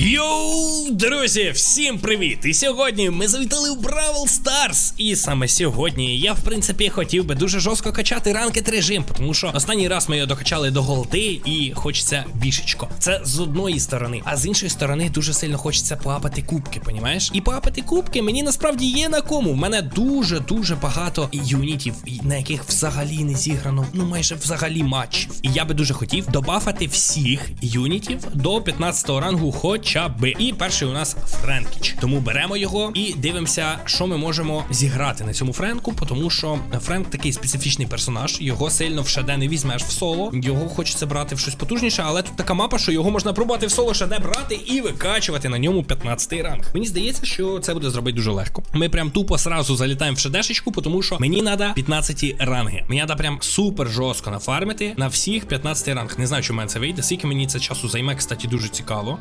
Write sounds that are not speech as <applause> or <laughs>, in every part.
Йоу, друзі, всім привіт! І сьогодні ми завітали в Бравл Старс. І саме сьогодні я, в принципі, хотів би дуже жорстко качати ранкет режим, тому що останній раз ми його докачали до голди і хочеться бішечко. Це з одної сторони, а з іншої сторони дуже сильно хочеться поапати кубки, понімаєш? І поапати кубки мені насправді є на кому. У мене дуже дуже багато юнітів, на яких взагалі не зіграно, ну майже взагалі матчів. І я би дуже хотів добафати всіх юнітів до 15 рангу, хоча. І перший у нас Френкіч. Тому беремо його і дивимося, що ми можемо зіграти на цьому Френку, тому що Френк такий специфічний персонаж, його сильно в ШД не візьмеш в соло. Його хочеться брати в щось потужніше, але тут така мапа, що його можна пробувати в соло ШД брати і викачувати на ньому 15 ранг. Мені здається, що це буде зробити дуже легко. Ми прям тупо сразу залітаємо в ШДшечку, тому що мені треба 15 ранги. Мені треба прям супер жорстко нафармити на всіх 15 ранг. Не знаю, чи в мене це вийде. Скільки мені це часу займе, кстати, дуже цікаво.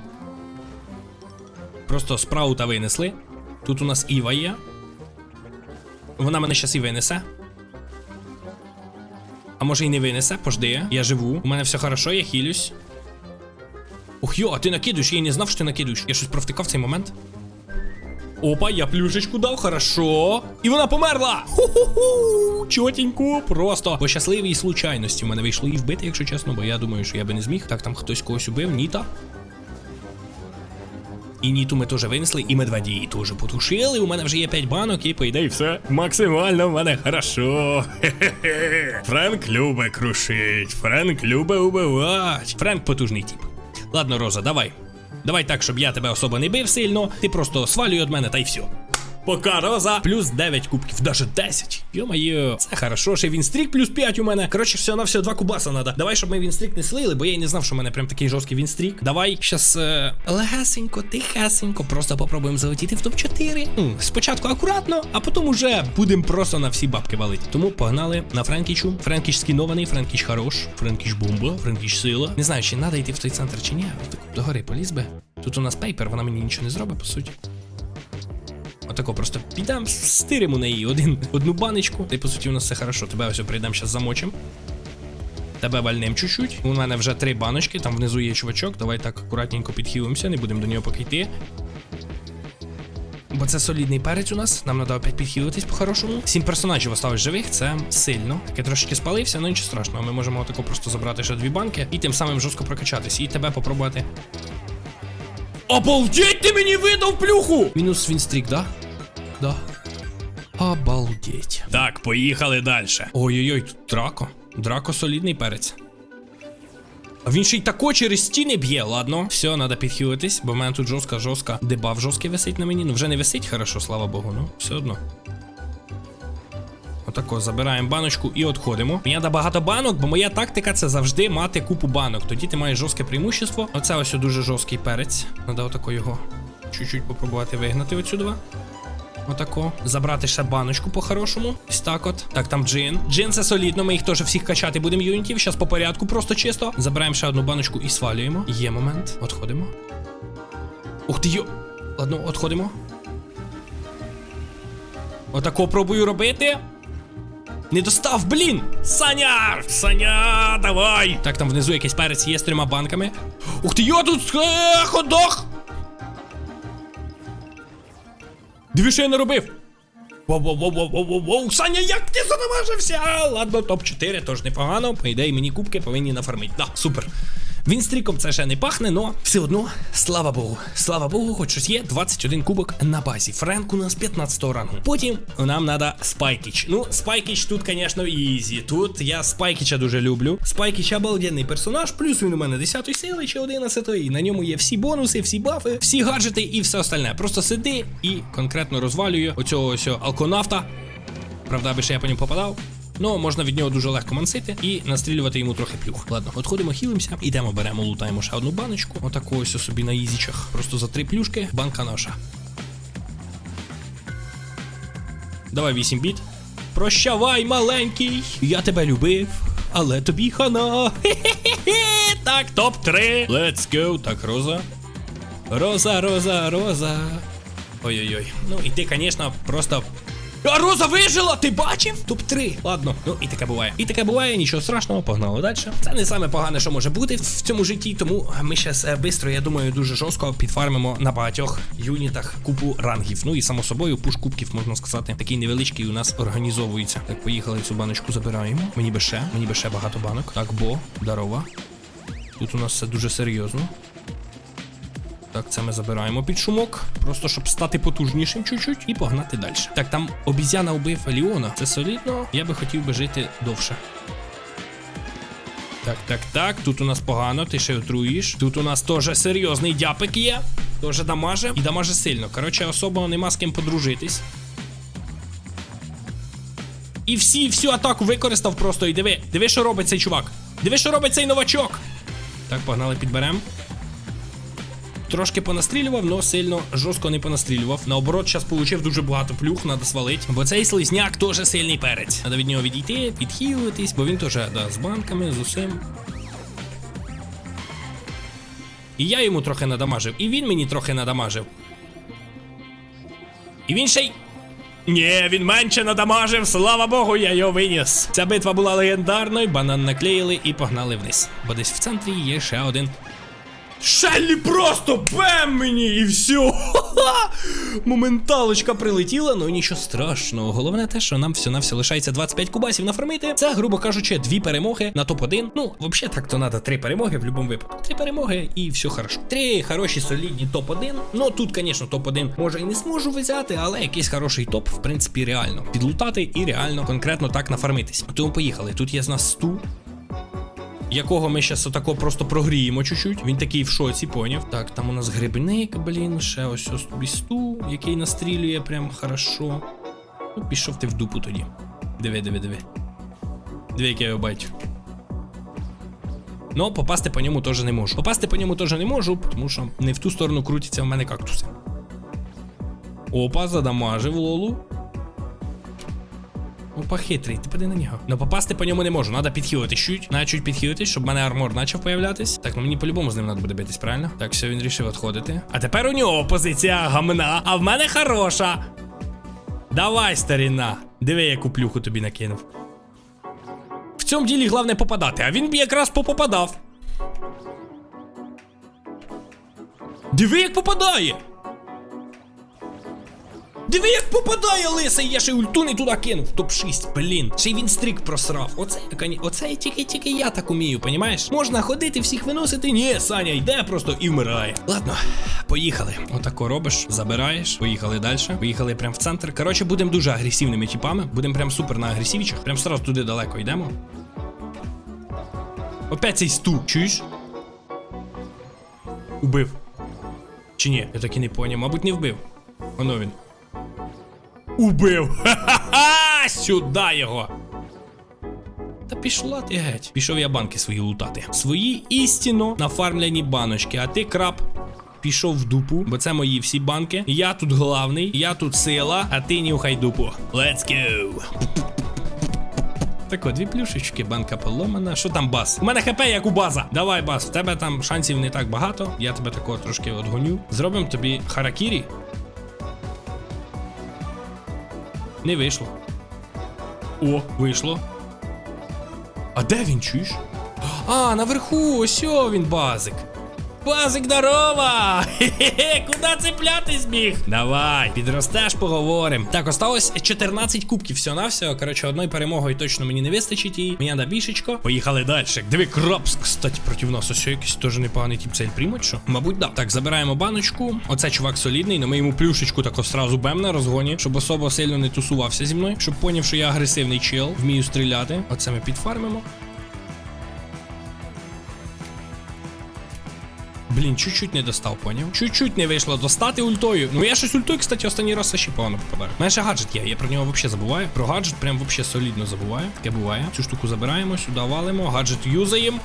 Просто справу та винесли. Тут у нас Іва є. Вона мене щас і винесе. А може і не винесе, пожди. Я живу. У мене все хорошо, я хілюсь. Ух йо, а ти накидуєш, я і не знав, що ти накидуєш. Я щось провтикав цей момент. Опа, я плюшечку дав, хорошо. І вона померла! Ху-ху-ху! Чотенько, просто по щасливій случайності в мене вийшло її вбити, якщо чесно, бо я думаю, що я би не зміг. Так, там хтось когось убив, Ніта. І Ніту ми теж винесли, і медведі її теж потушили. У мене вже є 5 банок, і по ідеї все максимально в мене хорошо. Хе-хе-хе. <laughs> Френк любе крушить, Френк любе убивать. Френк потужний тіп. Ладно, Роза, давай. Давай так, щоб я тебе особо не бив сильно. Ти просто свалюй від мене та й все. Пока Роза плюс 9 кубків, даже 10. Йо-моє, це хорошо, ще вінстрік плюс 5 у мене. Коротше, все на все, два кубаса надо. Давай, щоб ми вінстрік не слили, бо я й не знав, що в мене прям такий жорсткий вінстрік. Давай щас е, легесенько, тихесенько, просто попробуємо залетіти в топ-4. М, Спочатку акуратно, а потім уже будемо просто на всі бабки валити. Тому погнали на Френкічу. Френкіч скінований, Френкіч хорош, Френкіч бомба, Френкіч сила. Не знаю, чи треба йти в той центр, чи ні. Догори поліз би. Тут у нас пейпер, вона мені нічого не зробить, по суті. Отако просто підемо, стиримо неї один, одну баночку. Та й по суті у нас все хорошо. Тебе ось прийдемо зараз замочим. Тебе вальнем чуть-чуть. У мене вже три баночки, там внизу є чувачок. Давай так акуратненько підхилимося, не будемо до нього поки йти. Бо це солідний перець у нас, нам треба опять підхилитись по-хорошому. Сім персонажів осталось живих, це сильно. Я трошечки спалився, ну нічого страшного. Ми можемо отако просто забрати ще дві банки і тим самим жорстко прокачатись. І тебе попробувати. Обалдеть, ти мені видав плюху! Мінус вінстрік, да? Да. Обалдеть. Так, поїхали далі. Ой-ой-ой, тут драко. Драко солідний перець. А він ще й тако через стіни б'є, ладно. Все, треба підхилитись, бо в мене тут жорстка, жорстка. Дебаф жорсткий висить на мені. Ну вже не висить, хорошо, слава Богу, ну, все одно. Отако, забираємо баночку і відходимо. Мені треба багато банок, бо моя тактика це завжди мати купу банок. Тоді ти маєш жорстке преимущество. Оце ось дуже жорсткий перець. Треба отако його чуть-чуть попробувати вигнати отсюди. Отако. Забрати ще баночку по-хорошому. Ось так от. Так, там джин. Джин це солідно, ми їх теж всіх качати будемо юнітів. Зараз по порядку, просто чисто. Забираємо ще одну баночку і свалюємо. Є момент. Отходимо. Ух ти йо. Ладно, отходимо. Отако пробую робити. Не достав, блін! Саня! Саня, давай! Так, там внизу якийсь перець є з трьома банками. Ух ти, я тут е, ходох! Диві, що я наробив! Воу-воу-воу-воу-воу-воу! Саня, як ти занаважився? Ладно, топ-4, тож непогано. По ідеї, мені кубки повинні нафармити. Да, супер. Він стріком це ще не пахне, но все одно, слава Богу. Слава Богу, хоч щось є 21 кубок на базі. Френк у нас 15 рангу. Потім нам треба Спайкіч. Ну, Спайкіч тут, звісно, ізі. Тут я Спайкіча дуже люблю. Спайкіч обалденний персонаж, плюс він у мене 10 сили чи 11 і на ньому є всі бонуси, всі бафи, всі гаджети і все остальне. Просто сиди і конкретно розвалює оцього ось алконавта. Правда, аби ще я по ньому попадав. Ну, можна від нього дуже легко мансити і настрілювати йому трохи плюх. Ладно, отходимо, хілимося, ідемо, беремо, лутаємо ще одну баночку. Отаку ось собі на ізічах. Просто за три плюшки, банка наша. Давай 8 біт. Прощавай, маленький! Я тебе любив, але тобі хана. Так, топ-3. Let's go. Так, Роза. Роза, Роза, Роза. Ой-ой-ой. Ну і ти, звісно, просто А Роза вижила, ти бачив? Топ-3. Ладно, ну і таке буває. І таке буває, нічого страшного, погнали далі. Це не саме погане, що може бути в цьому житті, тому ми зараз швидко, я думаю, дуже жорстко підфармимо на багатьох юнітах купу рангів. Ну і само собою, пуш кубків, можна сказати, такий невеличкий у нас організовується. Так, поїхали цю баночку забираємо. Мені би ще, мені би ще багато банок. Так, бо, дарова. Тут у нас все дуже серйозно. Так, це ми забираємо під шумок, просто щоб стати потужнішим чуть-чуть і погнати далі. Так, там обізяна убив Ліона. Це солідно. Я би хотів би жити довше. Так, так, так. Тут у нас погано, ти ще отруїш. Тут у нас теж серйозний дяпик є. Теж дамаже. І дамаже сильно. Коротше, особо нема з ким подружитись. І всі, всю атаку використав просто. І диви, диви, що робить цей чувак. Диви, що робить цей новачок. Так, погнали, підберемо. Трошки понастрілював, но сильно жорстко не понастрілював. Наоборот, зараз получив дуже багато плюх, надо свалить. Бо цей слизняк теж сильний перець. Надо від нього відійти, підхилитись, бо він теж да, з банками, з усім. І я йому трохи надамажив, і він мені трохи надамажив. І він ще й. Ні, він менше надамажив, слава Богу, я його виніс. Ця битва була легендарною, банан наклеїли і погнали вниз. Бо десь в центрі є ще один Шеллі просто бем мені і все. <laughs> Моменталочка прилетіла, ну нічого страшного. Головне те, що нам все на все лишається 25 кубасів нафармити. Це, грубо кажучи, дві перемоги на топ-1. Ну, взагалі так то треба три перемоги в будь-якому випадку. Три перемоги і все хорошо. Три хороші солідні топ-1. Ну тут, звісно, топ-1 може і не зможу взяти, але якийсь хороший топ, в принципі, реально. Підлутати і реально конкретно так нафармитись. Тому поїхали. Тут є з нас сту якого ми зараз отако просто прогріємо чуть-чуть. Він такий в шоці, поняв. Так, там у нас грибник, блін, ще ось ось тобі сту, який настрілює прям хорошо. Ну, пішов ти в дупу тоді. Диви, диви, диви. Диви, як я його бачу. Ну, попасти по ньому теж не можу. Попасти по ньому теж не можу, тому що не в ту сторону крутяться в мене кактуси. Опа, задамажив лолу. Опа, хитрий, ти поди на нього. Ну попасти по ньому не можу, треба підхилити чуть. Надо чуть підхилитись, щоб в мене армор почав появлятись. Так, ну мені по-любому з ним треба буде битись, правильно? Так, все, він рішив відходити. А тепер у нього позиція гамна, а в мене хороша. Давай, старіна. Диви, яку плюху тобі накинув. В цьому ділі головне попадати, а він б якраз попопадав. Диви, як попадає! Диви, як попадає лисий, я ще ульту не туди кинув. Топ-6, блін. Ще й він стрік просрав. Оце, оце тільки тільки я так умію, понімаєш? Можна ходити, всіх виносити. Ні, Саня йде просто і вмирає. Ладно, поїхали. Отако робиш, забираєш. Поїхали далі. Поїхали прямо в центр. Коротше, будемо дуже агресивними типами. Будемо прям супер на агресивічах. Прям сразу туди далеко йдемо. Опять цей сту, чуєш? Убив. Чи ні? Я так і не поняв. Мабуть, не вбив. Воно він. Убив! Ха-ха-ха! Сюди його! Та пішла ти геть. Пішов я банки свої лутати. Свої істинно нафармлені баночки, а ти краб. Пішов в дупу, бо це мої всі банки. Я тут главний, я тут сила, а ти нюхай дупу. Let's go! Так от, дві плюшечки, банка поломана. Що там бас? У мене хп як у база. Давай, бас, в тебе там шансів не так багато. Я тебе такого трошки отгоню. Зробимо тобі харакірі. Не вийшло. О, вийшло. А де він чуєш? А, наверху, ось він базик. Базик, здорова! Хе-хе, куди цеплятись біг? Давай, підростеш, поговорим. Так, осталось 14 кубків на всього. Коротше, одної перемогою точно мені не вистачить і мені на більшечко. Поїхали далі. Диви, крапс, кстати, проти нас. Ось якийсь теж непоганий тип цель приймуть, що? Мабуть, да. Так, забираємо баночку. Оце чувак солідний, але ми йому плюшечку тако сразу бем на розгоні, щоб особо сильно не тусувався зі мною, щоб поняв, що я агресивний чел, вмію стріляти. Оце ми підфармимо. Блін, чуть-чуть не достав, поняв? Чуть-чуть не вийшло достати ультою. Ну я щось ультою, кстати, останній раз ще погано попадаю. Ще гаджет є, я про нього взагалі забуваю. Про гаджет прям взагалі солідно забуваю. Таке буває. Цю штуку забираємо, сюди валимо, гаджет юзаємо.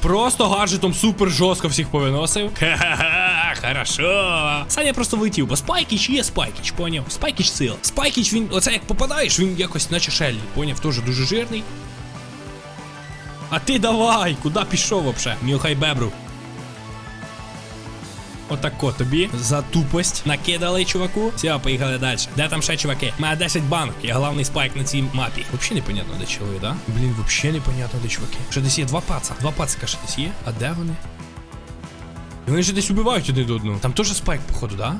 Просто гаджетом супер жорстко всіх повиносив. <laughs> Ха-ха-ха, хорошо. Саня просто влетів, бо Спайкіч є Спайкіч, поняв? Спайкіч сила. Спайкіч, він, оце як попадаєш, він якось наче Шеллі, поняв, теж дуже жирний. А ти давай, куди пішов вообще? Нюхай бебру. Отако тобі за тупость накидали, чуваку. Все, поїхали далі. Де там ще чуваки? Має 10 банок. Я головний спайк на цій мапі. Взагалі непонятно, де чоли, да? Блін, взагалі непонятно, де чуваки. Що десь є два паца. Два пацика ще десь є. А де вони? І вони ж десь убивають один до одного. Там теж спайк, походу, да?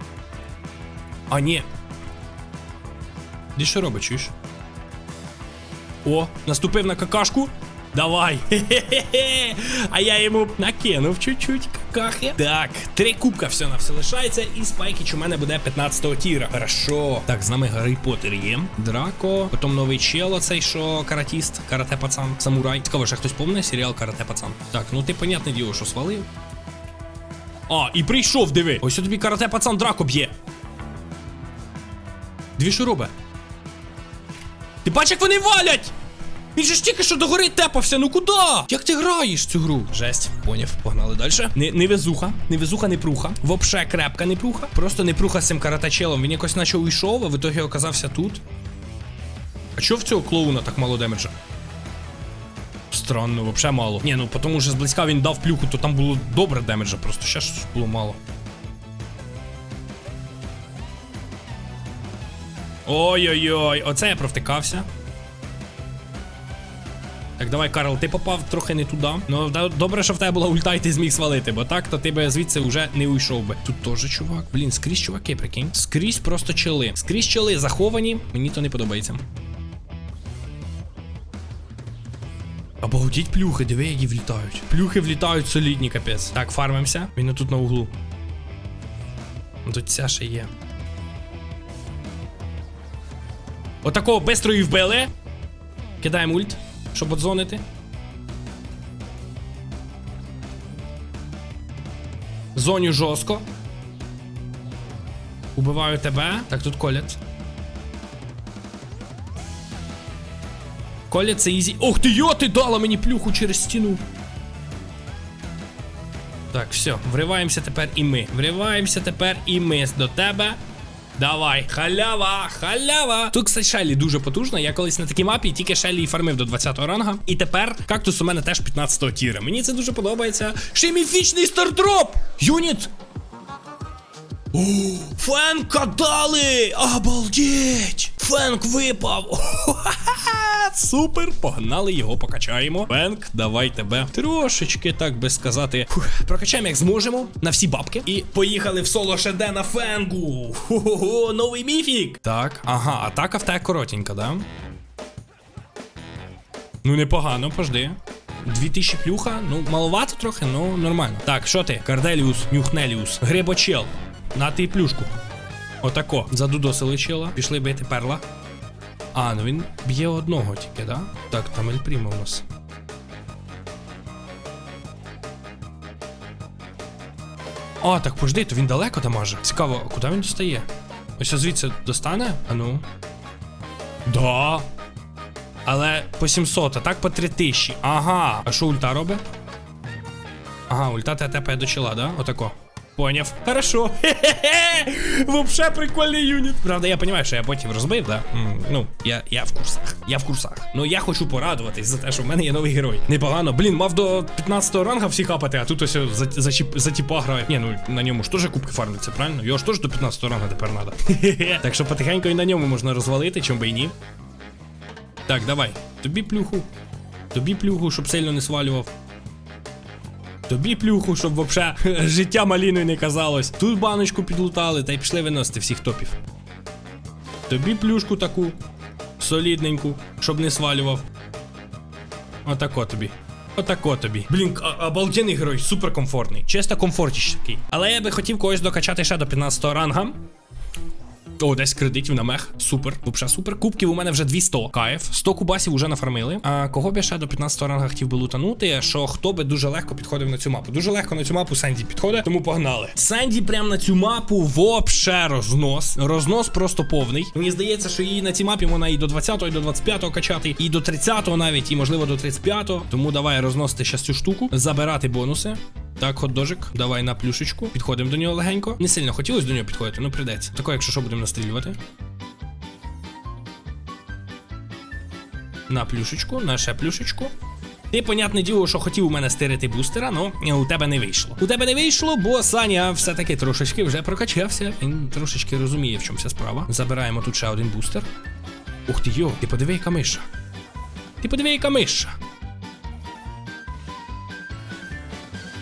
А, ні. Де що робить, чуєш? О, наступив на какашку. Давай. <laughs> Хе-хе-хе. А я йому накинув чуть-чуть какахи. Так, три кубка все на все лишається. І спайкіч у мене буде 15-го тіра. Хорошо. Так, з нами Гаррі Поттер є. Драко. Потім новий чел, оцей що каратіст, карате пацан, самурай. Цікаво, ще хтось помне серіал Карате пацан. Так, ну ти понятне діло, що свалив. А, і прийшов, диви. Ось тобі карате пацан драко б'є. Дві що робить? Ти бачиш, як вони валять! Він же ж тільки що догори тепався, ну куди? Як ти граєш цю гру? Жесть, поняв, погнали далі. Не, не везуха, не везуха, не пруха. Вообще крепка не пруха. Просто не пруха з цим каратачелом. Він якось наче уйшов, а в ітогі оказався тут. А чого в цього клоуна так мало демеджа? Странно, вообще мало. Ні, ну тому що зблизька він дав плюху, то там було добре демеджа, просто ще щось було мало. Ой-ой-ой, оце я провтикався. Так, давай, Карл, ти попав трохи не туди. Ну, добре, що в тебе була ульта, і ти зміг свалити, бо так, то ти би звідси вже не уйшов би. Тут теж чувак. Блін, скрізь чуваки, прикинь. Скрізь просто чили. Скрізь чили заховані, мені то не подобається. Обалдіть плюхи, диви, які влітають. Плюхи влітають солідні, капець. Так, фармимося. Він тут на углу. Тут ця ще є. Отакого бистро і вбили. Кидаємо ульт, щоб отзонити. Зоню жорстко. Убиваю тебе. Так, тут колять. Колять це ізі. Ох ти йо, ти дала мені плюху через стіну. Так, все, вриваємося тепер і ми. Вриваємося тепер і ми до тебе. Давай, халява, халява. Тут, кстати, Шелі дуже потужна. Я колись на такій мапі тільки Шелі і фармив до 20-го ранга. І тепер кактус у мене теж 15-го тіра. Мені це дуже подобається. Ще міфічний стартроп! Юніт! Фенка дали! Обалдеть! Фенк випав! Супер! Погнали його, покачаємо. Фенк, давай тебе трошечки, так би сказати, фух, прокачаємо як зможемо на всі бабки. І поїхали в соло ШД на фенгу. Хо-хо-хо, новий міфік. Так, ага, атака в тебе коротенька, да? Ну, непогано, пожди. 2000 плюха, ну маловато трохи, ну нормально. Так, що ти? Карделіус, Нюхнеліус, Грибочел. На ти плюшку. Отако. Задудосили чела. Пішли бити перла. А, ну він б'є одного тільки, да? Так, там Ель Прімо у нас. А, так пожди, то він далеко дамаже. Цікаво, куди він достає? Ось звідси достане? А ну. Да. Але по 700, а так по 3000. Ага. А що ульта робить? Ага, ульта тепає до чола, да? Отако. Поняв. Хорошо. Хе-хе-хе. Вообще прикольний юніт. Правда, я розумію, що я потім розбив, да? Ну, я, я в курсах. Я в курсах. Ну я хочу порадуватись за те, що в мене є новий герой. Непогано. Блін, мав до 15 ранга всі хапати, а тут ось за, за, чіп- за тіпа ну на ньому ж теж кубки фармляться, правильно? Його ж теж до 15 ранга тепер треба. так що потихеньку і на ньому можна розвалити, чим би і ні. Так, давай. Тобі плюху. Тобі плюху, щоб сильно не свалював. Тобі плюху, щоб вообще <laughs> життя маліною не казалось. Тут баночку підлутали та й пішли виносити всіх топів. Тобі плюшку таку. Солідненьку, щоб не свалював. Отако тобі. Отако тобі. Блін, обалденний герой, суперкомфортний. Чисто комфортіч такий. Але я би хотів когось докачати ще до 15 ранга. О, 10 кредитів на мех. Супер. Вообще супер. Кубків у мене вже 200. Кайф. 100 кубасів вже нафармили. А кого б я ще до 15 ранга хотів би лутанути, що хто би дуже легко підходив на цю мапу. Дуже легко на цю мапу Сенді підходить, тому погнали. Сенді прям на цю мапу вообще рознос. Рознос просто повний. Мені здається, що її на цій мапі можна і до 20-го, і до 25-го качати, і до 30-го навіть, і можливо до 35-го. Тому давай розносити ще цю штуку, забирати бонуси. Так, хот-дожик, давай на плюшечку. Підходимо до нього легенько. Не сильно хотілося до нього підходити, ну прийдеться. Тако, якщо що, будемо настрілювати. На плюшечку, на ще плюшечку. Ти, понятне діло, що хотів у мене стирити бустера, но у тебе не вийшло. У тебе не вийшло, бо Саня все-таки трошечки вже прокачався. Він трошечки розуміє, в чому вся справа. Забираємо тут ще один бустер. Ух ти йо, ти подиви, яка миша. Ти подиви, яка миша.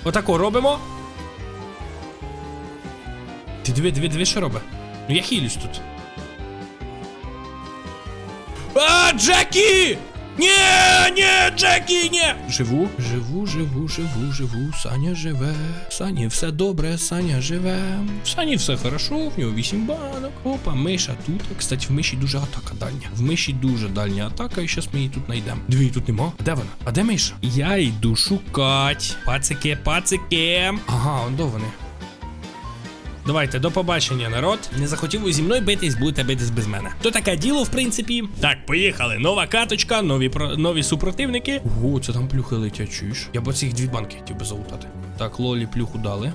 Отако робимо. Ти диви, диви, диви, що робить. Ну я хілюсь тут. А, Джекі! Ні, ні, Джекі, ні! Живу, живу, живу, живу, живу. Саня живе. Сані все добре, Саня живе. В Сані все хорошо, в нього 8 банок. Опа, миша тут. Кстати, в миші дуже атака дальня. В миші дуже дальня атака, і зараз ми її тут знайдемо. Дві тут нема. Де вона? А де миша? Я йду шукать. Пацики, пацики. Ага, он до вони. Давайте, до побачення, народ. Не захотів ви зі мною битись, будете битись без мене. То таке діло, в принципі. Так, поїхали. Нова каточка, нові про... нові супротивники. Ого, це там плюхи летять, чуєш? Я б оцих дві банки хотів би залутати. Так, лолі плюху дали.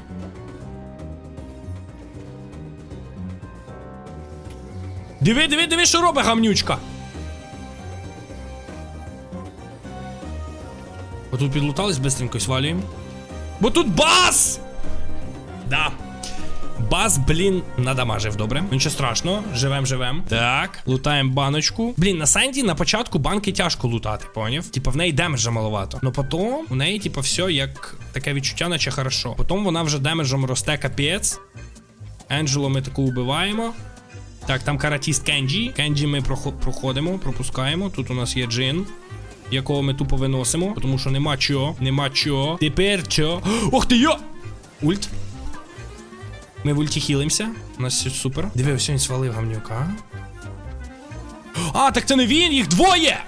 Диви, диви, диви, що робить гамнючка. Отут підлутались, бистренько свалюємо. Бо тут бас! Да. Бас, блін, надамажив, добре. Нічого страшного, живем, живем. Так, лутаємо баночку. Блін, на Санді на початку банки тяжко лутати, поняв? Типа в неї демеджа маловато. Но потім у неї, типа, все як таке відчуття, наче хорошо. Потім вона вже демеджем росте капець. Енджело ми таку вбиваємо. Так, там каратіст Кенджі. Кенджі ми проходимо, пропускаємо. Тут у нас є джин. Якого ми тупо виносимо, тому що нема чо, нема чо. Тепер чо. Ох ти йо! Ульт. Ми в ульті хілимося. У нас все супер. Диви, ось він свалив гамнюка. А, так це не він, їх двоє!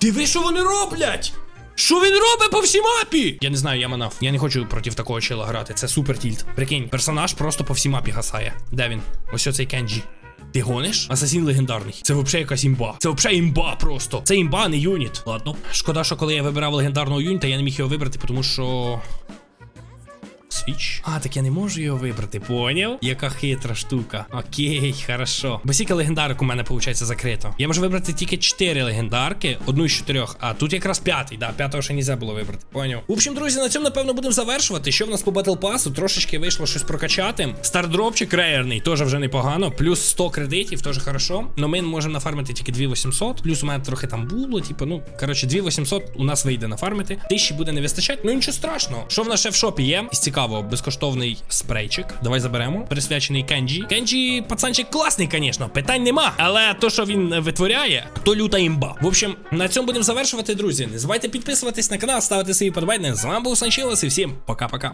Диви, що вони роблять! Що він робить по всій мапі? Я не знаю, я манав. Я не хочу проти такого чела грати. Це супер тільт. Прикинь, персонаж просто по всій мапі гасає. Де він? Ось оцей Кенджі. Ти гониш? Асасін легендарний. Це взагалі якась імба. Це взагалі імба просто. Це імба, не юніт. Ладно. Шкода, що коли я вибирав легендарного юніта, я не міг його вибрати, тому що. Свіч. А, так я не можу його вибрати, поняв? Яка хитра штука. Окей, хорошо. Бо скільки легендарок у мене виходить закрито. Я можу вибрати тільки 4 легендарки, одну з чотирьох. А тут якраз п'ятий, да, п'ятого ще нельзя було вибрати. Поняв. В общем, друзі, на цьому напевно будемо завершувати. Що в нас по батл пасу? Трошечки вийшло щось прокачати. Стардропчик реєрний, теж вже непогано. Плюс 100 кредитів, теж хорошо. Но ми можемо нафармити тільки 2800. Плюс у мене трохи там було. Типу, ну коротше, 2800 у нас вийде нафармити. Тисячі буде не вистачати. Ну нічого страшного. Що в нас ще в шопі є? Із цікавого, безкоштовний спрейчик. Давай заберемо. Присвячений Кенджі. Кенджі, пацанчик класний, звісно, питань нема. Але то, що він витворяє, то люта імба. В общем, на цьому будемо завершувати, друзі. Не забувайте підписуватись на канал, ставити свої подобайки. З вами був Санчилос і всім пока-пока.